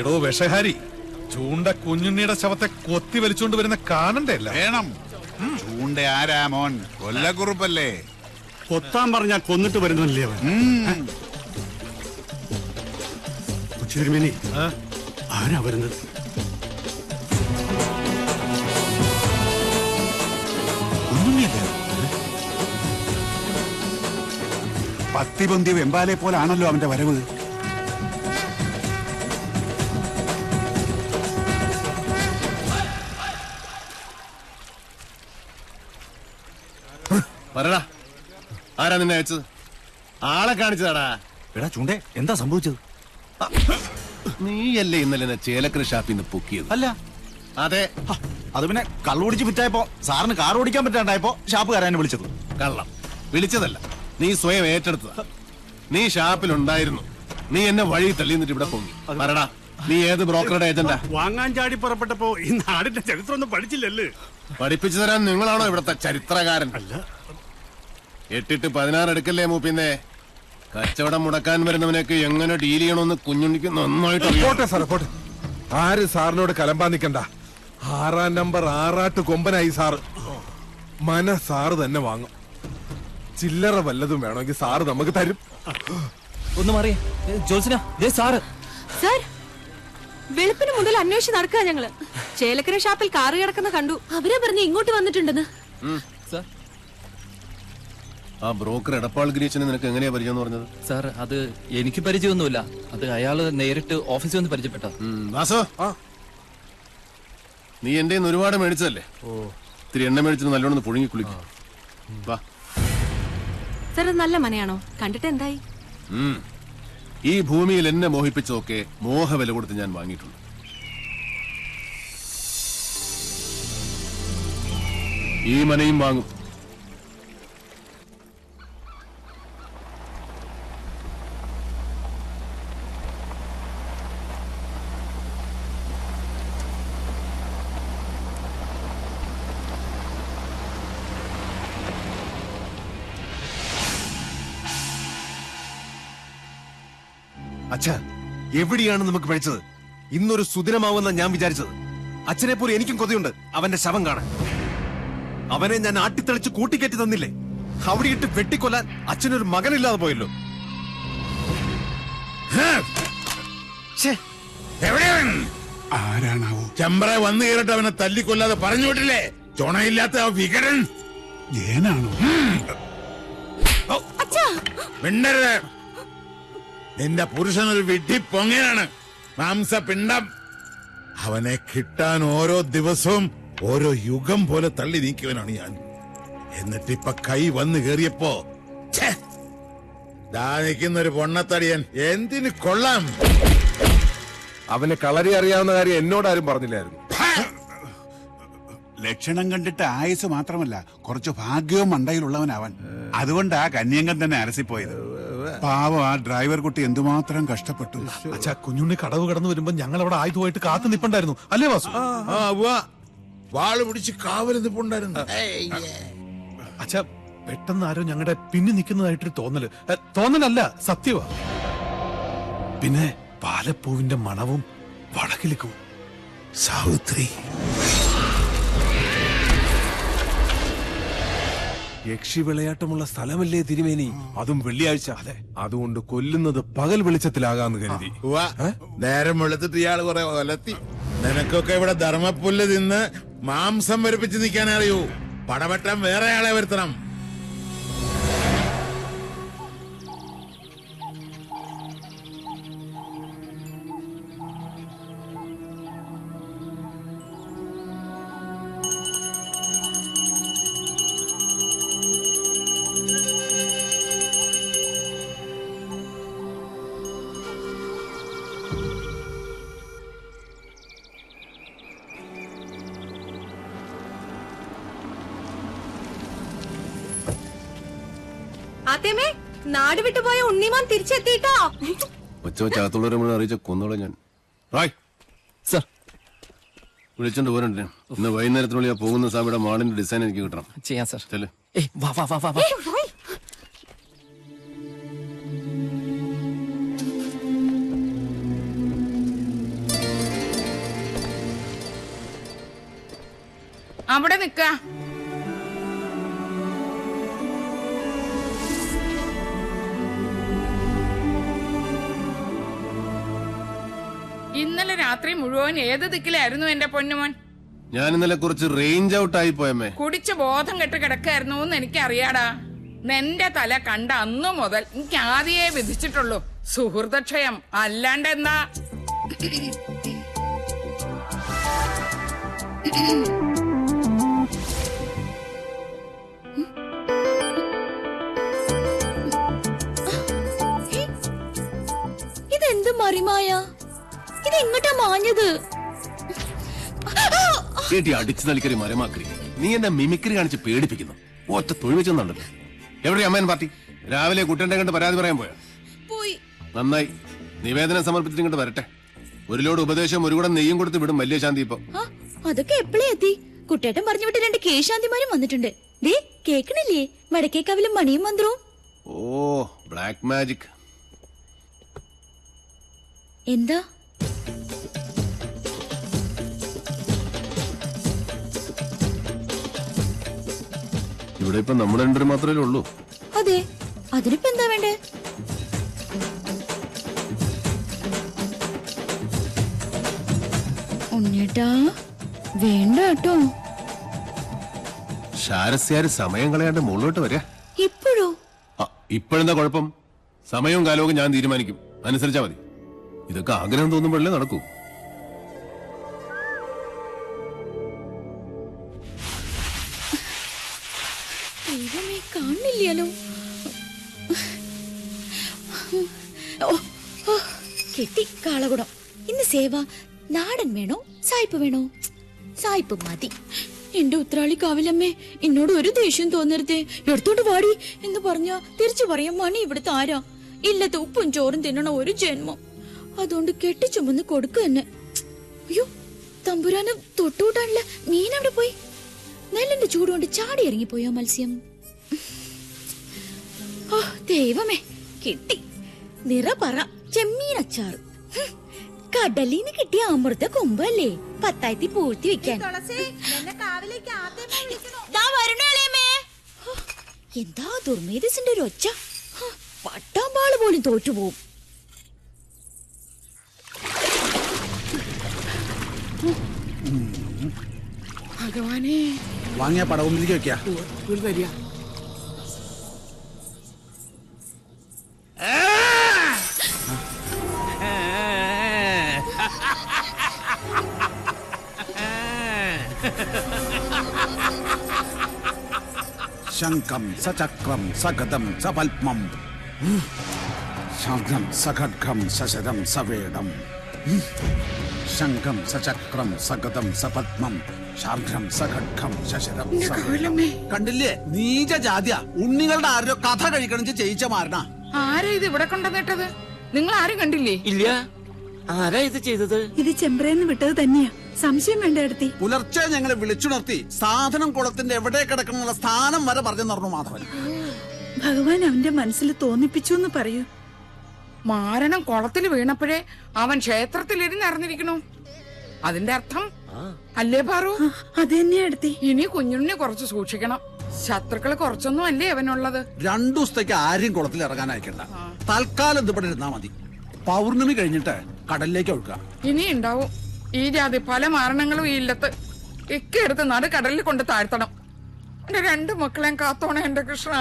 എടോ വിഷഹാരി ചൂണ്ട കുഞ്ഞുണ്ണിയുടെ ശവത്തെ കൊത്തി വലിച്ചുകൊണ്ട് വരുന്ന കാണണ്ടേ അല്ല വേണം ചൂണ്ട ആരാ മോൻ? കൊല്ലക്കുറുപ്പല്ലേ? കൊത്താൻ പറഞ്ഞ കൊന്നിട്ട് വരുന്നില്ലേ അവൻ? ഉം. ഉച്ചിരുമേനി ആരാ വരുന്നത്? പത്തി പൊന്തിയ വെമ്പാലെ പോലാണല്ലോ അവന്റെ വരവ്. പറടാ. ആരാ നിന്നെ അയച്ചത്? ആളെ കാണിച്ചതാടാ. എടാ ചൂണ്ടേ എന്താ സംഭവിച്ചത്? നീയല്ലേ ഇന്നലെ എന്നെ ചേലക്കര ഷാപ്പിൽ നിന്ന് പൊക്കിയത്? അല്ല. അതെ. ഹ, അത് പിന്നെ കള്ളോടിച്ച് വിറ്റായപ്പോ സാറിന് കാർ ഓടിക്കാൻ പറ്റാണ്ടായപ്പോ ഷാപ്പുകാരനെ വിളിച്ചത്. കള്ളം. വിളിച്ചതല്ല. നീ സ്വയം ഏറ്റെടുത്തതാ. നീ ഷാപ്പിലുണ്ടായിരുന്നു. നീ എന്നെ വഴി തള്ളി നിന്നിട്ട് ഇവിടെ പൊങ്ങി. പറടാ നീ ഏത് ബ്രോക്കറുടെ ഏജന്റാ? വാങ്ങാൻ ചാടി പുറപ്പെട്ടപ്പോ ഈ നാടിന്റെ ചരിത്രം ഒന്നും പഠിച്ചില്ലല്ലേ? പഠിപ്പിച്ചു തരാൻ നിങ്ങളാണോ ഇവിടത്തെ ചരിത്രകാരൻ? അല്ല. എട്ടിട്ട് പതിനാറ് എടുക്കല്ലേ മൂപ്പിന്നെ? കച്ചവടം മുടക്കാൻ വരുന്നവനൊക്കെ എങ്ങനെ ഡീൽ ചെയ്യണമെന്ന് കുഞ്ഞുണ്ണിക്ക് നന്നായിട്ട് പോട്ടെ സാറേ പോട്ടെ. ആര് സാറിനോട് കലമ്പാ നിക്കണ്ട? ആറാം നമ്പർ ആറാട്ട് കൊമ്പനായി സാറ്. മന സാറ് തന്നെ വാങ്ങും. ചില്ലറ വല്ലതും വേണമെങ്കിൽ സാറ് നമുക്ക് തരും. ഒന്ന് മാറി. സാറ്. സാർ വെളുപ്പിന് മുതൽ അന്വേഷിച്ച് നടക്കുക ഞങ്ങൾ. ചേലക്കര ഷാപ്പിൽ കാറ് കിടക്കുന്ന കണ്ടു. അവരെ പറഞ്ഞ് ഇങ്ങോട്ട് വന്നിട്ടുണ്ടെന്ന്. ആ ബ്രോക്കർ എടപ്പാൾ ഗിരീശനെ നിനക്ക് എങ്ങനെയാ പരിചയം എന്ന് പറഞ്ഞത്? സാർ അത് എനിക്ക് പരിചയമൊന്നുമില്ല. അത് അയാൾ നേരിട്ട് ഓഫീസിൽ വന്ന് പരിചയപ്പെട്ട. വാസോ. നീ എന്റെ ഒരുപാട് മേടിച്ചതല്ലേ? ഇത്തിരി എണ്ണ മേടിച്ചിട്ട് നല്ലോണം പുഴുങ്ങി കുളിക്കും. വാ. സാർ അത് നല്ല മനയാണോ കണ്ടിട്ട് എന്തായി? ഈ ഭൂമിയിൽ എന്നെ മോഹിപ്പിച്ചതൊക്കെ മോഹവില കൊടുത്ത് ഞാൻ വാങ്ങിയിട്ടുണ്ട്. ഈ മനയും വാങ്ങും. അച്ഛ എവിടെയാണ് നമുക്ക് പഠിച്ചത് ഇന്നൊരു സുദിനമാവുന്ന ഞാൻ വിചാരിച്ചത്. അച്ഛനെ പോലെ എനിക്കും കൊതിയുണ്ട്. അവന്റെ ശവം കാണാൻ. അവനെ ഞാൻ ആട്ടിത്തെളിച്ച് കൂട്ടിക്കയറ്റി തന്നില്ലേ? അവിടെ ഇട്ട് വെട്ടിക്കൊല്ലാൻ അച്ഛനൊരു മകനില്ലാതെ പോയല്ലോ. ആരാണാവോ? ചെമ്പറ വന്നു കയറിട്ട് അവനെ തല്ലിക്കൊല്ലാതെ പറഞ്ഞു വിട്ടില്ലേ? ചുണയില്ലാത്ത ആ വികടൻ ജയനാണോ മിണ്ടരുത്. നിന്റെ പുരുഷനൊരു വിഡ്ഢി പൊങ്ങനാണ് മാംസപിണ്ടം അവനെ കിട്ടാൻ ഓരോ ദിവസവും ഓരോ യുഗം പോലെ തള്ളി നീക്കിയവനാണ് ഞാൻ. എന്നിട്ടിപ്പൊ കൈ വന്നു കേറിയപ്പോ ദാ നിൽക്കുന്ന ഒരു പൊണ്ണത്തടിയൻ. എന്തിന് കൊള്ളാം? അവന് കളരി അറിയാവുന്ന കാര്യം എന്നോടാരും പറഞ്ഞില്ലായിരുന്നു. ലക്ഷണം കണ്ടിട്ട് ആയുസ് മാത്രമല്ല കുറച്ച് ഭാഗ്യവും അതുകൊണ്ട് ആ കന്യങ്കൻ തന്നെ അലസിപ്പോയത്. പാവം ആ ഡ്രൈവർ കുട്ടി എന്തുമാത്രം കഷ്ടപ്പെട്ടു. അച്ഛാ കുഞ്ഞുണ്ണി കടവ് കടന്നു വരുമ്പോ ഞങ്ങൾ അവിടെ ആയുധമായിട്ട് കാത്തു നിപ്പുണ്ടായിരുന്നു. അല്ലേ വാസു? വാൾ പിടിച്ച് കാവൽ നിപ്പുണ്ടായിരുന്നു. അച്ഛാ പെട്ടെന്ന് ആരോ ഞങ്ങളുടെ പിന്നെ നിൽക്കുന്നതായിട്ടൊരു തോന്നൽ. തോന്നലല്ല സത്യവാ. പിന്നെ പാലപ്പൂവിന്റെ മണവും വടക്കിലിക്കും സാവിത്രി. യക്ഷി വിളയാട്ടമുള്ള സ്ഥലമല്ലേ തിരുമേനി? അതും വെള്ളിയാഴ്ച. അതെ. അതുകൊണ്ട് കൊല്ലുന്നത് പകൽ വെളിച്ചത്തിലാകാന്ന് കരുതി. നേരം വെളുത്തിട്ട് ഇയാൾ കുറെ ഒലത്തി. നിനക്കൊക്കെ ഇവിടെ ധർമ്മപ്പുല്ല് തിന്ന് മാംസം വരിപ്പിച്ച് നിൽക്കാൻ അറിയൂ. പടവട്ടം വേറെ ആളെ വരുത്തണം. ഫാത്തിമേ നാട് വിട്ടുപോയ ഉണ്ണിമാൻ തിരിച്ചെത്തിയിട്ടോ. ഉച്ചവച്ചകത്തുള്ളവരെ മുഴുവൻ അറിയിച്ച കൊന്നോളെ ഞാൻ. റായ്. സർ. വിളിച്ചോണ്ട് പോരണ്ടേ. ഇന്ന് വൈകുന്നേരത്തിനുള്ളിൽ പോകുന്ന സാമിയുടെ മാളിന്റെ ഡിസൈൻ എനിക്ക് കിട്ടണം. ചെയ്യാം സർ. അവിടെ നിൽക്കുക ഇന്നലെ രാത്രി മുഴുവൻ ഏത് ദിക്കിലായിരുന്നു എന്റെ പൊന്നുമോൻ? ഞാൻ ഇന്നലെ കുറച്ച് റേഞ്ച് ഔട്ട് ആയി പോയമ്മേ. കുടിച്ച ബോധം കെട്ട് കിടക്കായിരുന്നു എന്ന് എനിക്കറിയാടാ. നിന്റെ തല കണ്ട അന്നു മുതൽ എനിക്ക് ആദ്യേ വിധിച്ചിട്ടുള്ളൂ. സുഹൃതക്ഷയം. അല്ലാണ്ട് എന്താ ഇതെന്ത് മറിമായ? ഇത് എങ്ങോട്ടാ മാഞ്ഞത്? കേട്ടി അടിച്ചു നൽകരി മരമാക്കരി നീ എന്നെ മിമിക്രി കാണിച്ച് പേടിപ്പിക്കുന്നു. ഒറ്റ തൊഴിൽ വെച്ചെന്നുണ്ടല്ലോ എവിടെ അമ്മയൻ പാർട്ടി? രാവിലെ കുട്ടന്റെ കണ്ട് പരാതി പറയാൻ പോയാ? പോയി. നന്നായി. നിവേദനം സമർപ്പിച്ചിട്ട് ഇങ്ങോട്ട് വരട്ടെ. ഒരു ലോഡ് ഉപദേശം ഒരു കൂടെ നെയ്യും കൊടുത്ത് വിടും വലിയ ശാന്തി ഇപ്പൊ അതൊക്കെ എപ്പോഴേ എത്തി? കുട്ടേട്ടൻ പറഞ്ഞു വിട്ട് രണ്ട് കേശാന്തിമാരും വന്നിട്ടുണ്ട്. ദേ കേക്കണില്ലേ വടക്കേക്കാവിലും മണിയും മന്ത്രവും. ഓ ബ്ലാക്ക് മാജിക്. എന്താ? ഇവിടെ ഇപ്പൊ നമ്മൾ രണ്ടുപേരും മാത്രമേ ഉള്ളൂ. അതെ. അതിനിപ്പോ എന്താ വേണ്ടേ? ഉണ്ണിയേട്ടാ വേണ്ട കേട്ടോ. ശാരസ്യാര് സമയം കളയാണ്ട് മുകളിലോട്ട് വരിക ഇപ്പോഴോ? ഇപ്പോഴെന്താ കുഴപ്പം? സമയവും കാലവും ഞാൻ തീരുമാനിക്കും. അനുസരിച്ചാ മതി. ഇതൊക്കെ ആഗ്രഹം തോന്നുമ്പോഴല്ലേ നടക്കൂ. കെട്ടി കാളകുടം ഇന്ന് സേവ നാടൻ വേണോ? സായിപ്പ് വേണോ? സായിപ്പ് മതി. എന്റെ ഉത്രാളി കാവിലമ്മേ എന്നോട് ഒരു ദേഷ്യം തോന്നരുത്. എടുത്തോണ്ട് വാടി എന്ന് പറഞ്ഞ തിരിച്ചു പറയാം മണി ഇവിടുത്തെ ആരാ? ഇല്ലത്തെ ഉപ്പും ചോറും തിന്നണ ഒരു ജന്മം. അതുകൊണ്ട് കെട്ടിച്ചുമന്ന് കൊടുക്ക തന്നെ അയ്യോ തമ്പുരാന് തൊട്ടുകൂട്ടാനുള്ള മീൻ അവിടെ പോയി. നെല്ലിന്റെ ചൂടുകൊണ്ട് ചാടി ഇറങ്ങിപ്പോയോ മത്സ്യം? ഓ ദൈവമേ കിട്ടി. നിറപറ ചെമ്മീൻ അച്ചാർ കടലിന്ന് കിട്ടിയ അമൃത കൊമ്പല്ലേ? പത്തായത്തി പൂഴ്ത്തി വെക്കാൻ. എന്താ ദുർമേധസിന്റെ ഒരു ഒച്ച? പട്ടാമ്പാൾ പോലും തോറ്റുപോകും ഭഗവാനേ. വാങ്ങിയ പടവും വെക്കാ. ഒരു തരിക ശംഖം സചക്രം സഗതം സപത്മം ശംഖം സഖഡ്ഖം സശരം സവേദം ശംഖം സചക്രം സഗതം സപത്മം. ശാർഘം സഖഡ്ഗം ശശരം കണ്ടില്ലേ? നീച ജാതിയ ഉണ്ണികളുടെ ആരോ കഥ കഴിക്കണം ചെയ്യിച്ച മാരണ ആരാ ഇത് ഇവിടെ കൊണ്ടുവന്നിട്ടത്? നിങ്ങൾ ആരും കണ്ടില്ലേ? ഇല്ല. ആരാ ഇത് ചെയ്തത്? ഇത് ചെമ്പ്രേന്ന് വിട്ടത് തന്നെയാ. സംശയം വേണ്ട എടുത്തി. പുലർച്ചെ ഞങ്ങളെ വിളിച്ചുണർത്തി സാധനം കുളത്തിന്റെ എവിടെ കിടക്കണമെന്നുള്ള സ്ഥാനം വരെ പറഞ്ഞു പറഞ്ഞു മാധവൻ. ഭഗവാൻ അവന്റെ മനസ്സിൽ തോന്നിപ്പിച്ചു എന്ന് പറയൂ. മാരണം കുളത്തിൽ വീണപ്പോഴേ അവൻ ക്ഷേത്രത്തിൽ അറിഞ്ഞിരിക്കണു. അതിന്റെ അർത്ഥം? അല്ലേ പാറു? അത് തന്നെയാ എടുത്തി. ഇനി കുഞ്ഞുണ്ണി കുറച്ച് സൂക്ഷിക്കണം. ശത്രുക്കൾ കുറച്ചൊന്നും അല്ലേ അവനുള്ളത്? രണ്ടു ദിവസത്തേക്ക് ആരും കുളത്തിൽ ഇറങ്ങാൻ അയക്കണ്ട തൽക്കാലം ഇവിടെ ഇരുന്നാ മതി. പൗർണമി കഴിഞ്ഞിട്ട് കടലിലേക്ക് ഒഴുക്കുക. ഇനി ഉണ്ടാവും ഈ ജാതി പല മരണങ്ങളും ഈ ഇല്ലത്ത് ഇക്കെടുത്ത് നടു കടലിൽ കൊണ്ട് താഴ്ത്തണം. എന്റെ രണ്ടു മക്കളെയും കാത്തോണേ എന്റെ കൃഷ്ണ.